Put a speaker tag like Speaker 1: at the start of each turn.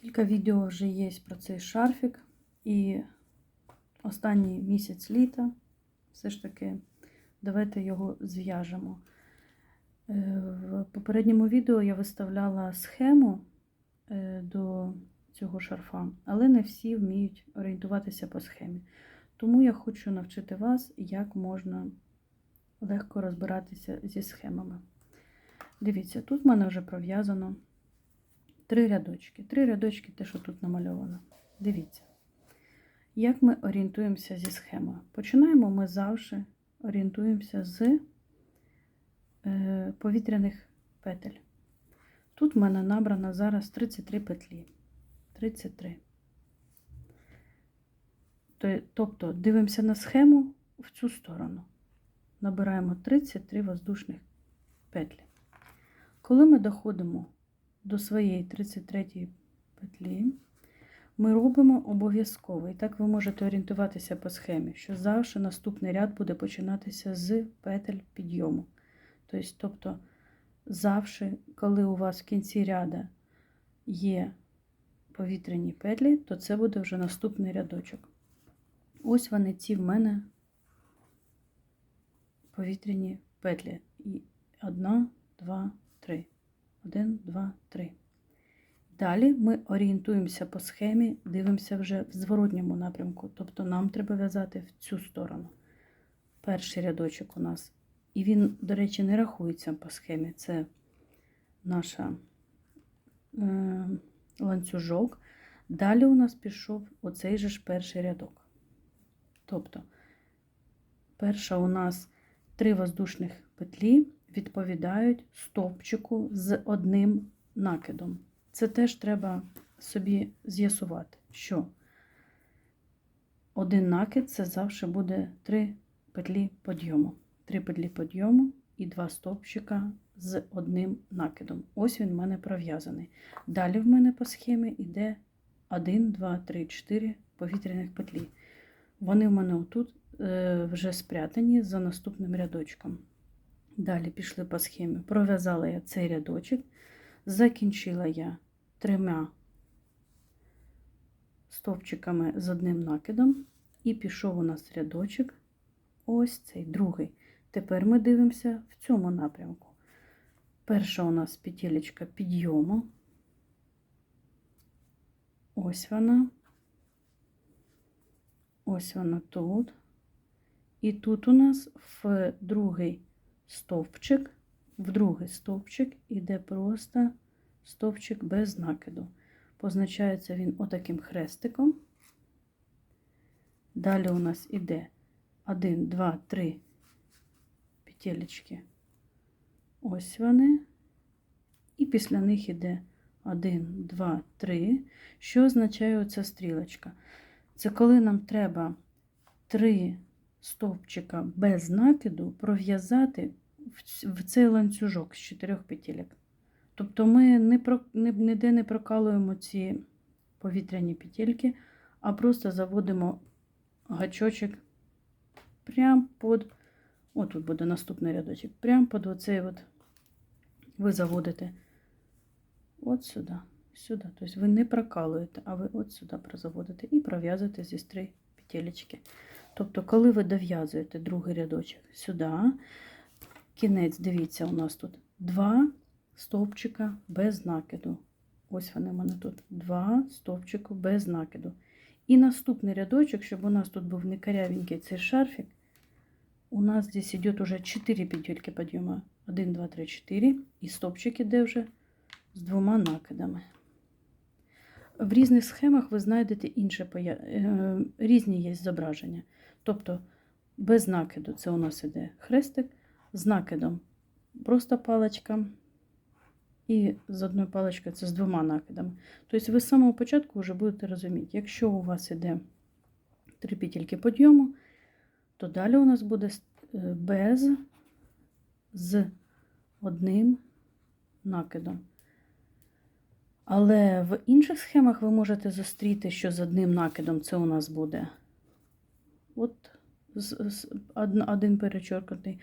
Speaker 1: Кілька відео вже є про цей шарфік. І останній місяць літа все ж таки давайте його зв'яжемо. Е, В попередньому відео я виставляла схему е, до цього шарфа, але не всі вміють орієнтуватися по схемі. Тому я хочу навчити вас, як можна легко розбиратися зі схемами. Дивіться, тут в мене вже пров'язано три рядочки. Три рядочки, те, що тут намальовано. Дивіться, як ми орієнтуємося зі схемою. Починаємо ми завжди орієнтуємося з е, повітряних петель. Тут в мене набрано зараз 33 петлі. 33. Тобто дивимося на схему в цю сторону. Набираємо 33 воздушних петлі. Коли ми доходимо до своєї 33 петлі, ми робимо обов'язково. І так ви можете орієнтуватися по схемі, що завжди наступний ряд буде починатися з петель підйому. Тобто, тобто завжди, коли у вас в кінці ряда є повітряні петлі, то це буде вже наступний рядочок. Ось вони ці в мене повітряні петлі. І одна, два, три. Один, два, три. Далі ми орієнтуємося по схемі, дивимося вже в зворотньому напрямку. Тобто нам треба в'язати в цю сторону. Перший рядочок у нас. І він, до речі, не рахується по схемі. Це наша е, ланцюжок. Далі у нас пішов оцей же ж перший рядок. Тобто, перша у нас три воздушних петлі відповідають стовпчику з одним накидом. Це теж треба собі з'ясувати, що один накид це завжди буде три петлі підйому. Три петлі підйому і два стовпчика з одним накидом. Ось він в мене пров'язаний. Далі в мене по схемі йде 1, 2, 3, 4 повітряних петлі. Вони в мене отут е, вже спрятані за наступним рядочком. Далі пішли по схемі. Пров'язала я цей рядочок, закінчила я трьома стовпчиками з одним накидом, і пішов у нас рядочок, ось цей другий. Тепер ми дивимося в цьому напрямку. Перша у нас петелечка підйому. Ось вона. Ось вона тут. І тут у нас в другий стовпчик, в другий стовпчик іде просто стовпчик без накиду. Позначається він отаким хрестиком. Далі у нас іде 1, 2, 3 петелечки. Ось вони. І після них іде 1, 2, 3. Що означає оця стрілочка? Це коли нам треба 3 стовпчика без накиду пров'язати в цей ланцюжок з 4 петелек. Тобто ми не про, ніде не прокалуємо ці повітряні петельки, а просто заводимо гачочок прямо під, отут буде наступний рядочок, прямо під оцей от ви заводите от сюди, сюди. Тобто ви не прокалуєте, а ви от сюди прозаводите і пров'язуєте зі три петелечки. Тобто, коли ви дов'язуєте другий рядочок сюди, кінець, дивіться, у нас тут два стовпчика без накиду. Ось вони в мене тут. Два стовпчика без накиду. І наступний рядочок, щоб у нас тут був не корявенький цей шарфик, у нас здесь идет уже 4 петельки подъема. 1, 2, 3, 4. І стовпчик іде вже з двома накидами. В різних схемах ви знайдете інше е, різні є зображення. Тобто без накиду це у нас іде хрестик, з накидом просто паличка. І з одною паличкою це з двома накидами. Тобто ви з самого початку вже будете розуміти, якщо у вас іде три петельки підйому, то далі у нас буде е, без з одним накидом. Але в інших схемах ви можете зустріти, що з одним накидом це у нас буде. От один перечеркнутий,